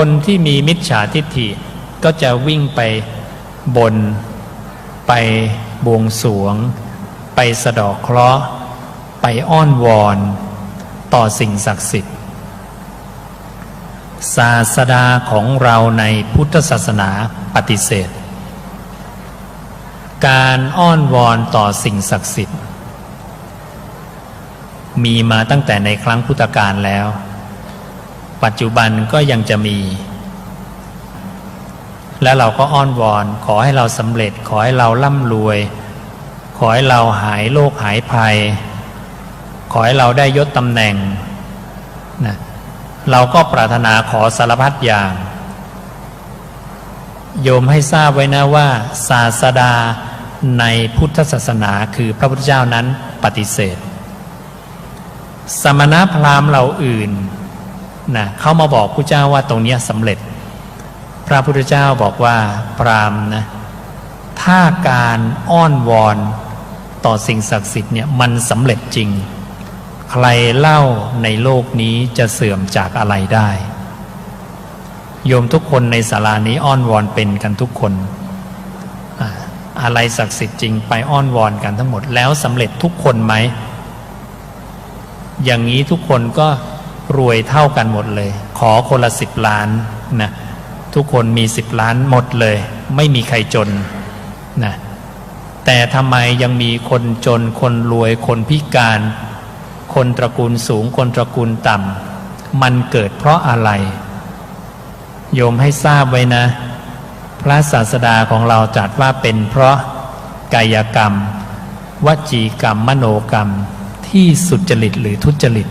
คนที่มีมิจฉาทิฏฐิก็จะวิ่งไปบน ไปบวงสวง ไปสะดอกเคราะห์ ไปอ้อนวอน ต่อสิ่งศักดิ์สิทธิ์ศาสดาของเราในพุทธศาสนาปฏิเสธ การอ้อนวอนต่อสิ่งศักดิ์สิทธิ์ มีมาตั้งแต่ในครั้งพุทธกาลแล้ว ปัจจุบันก็ยังจะมี และเราก็อ้อนวอนขอให้เราสำเร็จ ขอให้เราร่ำรวย ขอให้เราหายโรคหายภัย ขอให้เราได้ยศตำแหน่งนะเราก็ปรารถนาขอสารพัดอย่าง โยมให้ทราบไว้นะว่า ศาสดาในพุทธศาสนาคือพระพุทธเจ้านั้นปฏิเสธ สมณพราหมณ์เราอื่น นะเขามาบอกพระเจ้าว่าตรงนี้สำเร็จ พระพุทธเจ้าบอกว่าพรามนะถ้าการอ้อนวอนต่อสิ่งศักดิ์สิทธิ์เนี่ยมันสำเร็จจริง ใครเล่าในโลกนี้จะเสื่อมจากอะไรได้ โยมทุกคนในศาลานี้อ้อนวอนเป็นกันทุกคน อะอะไรศักดิ์สิทธิ์จริงไปอ้อนวอนกันทั้งหมดแล้วสำเร็จทุกคนไหมอย่างนี้ทุกคนก็ รวยเท่ากันหมดเลย ขอคนละสิบล้านนะทุกคนมีสิบล้านหมดเลย ไม่มีใครจนนะแต่ทำไมยังมีคนจน คนรวยคนพิการ คนตระกูลสูง คนตระกูลต่ำมันเกิดเพราะอะไร โยมให้ทราบไว้นะ พระศาสดาของเราจัดว่าเป็นเพราะกายกรรม วจีกรรม มโนกรรมที่สุจริตหรือทุจริต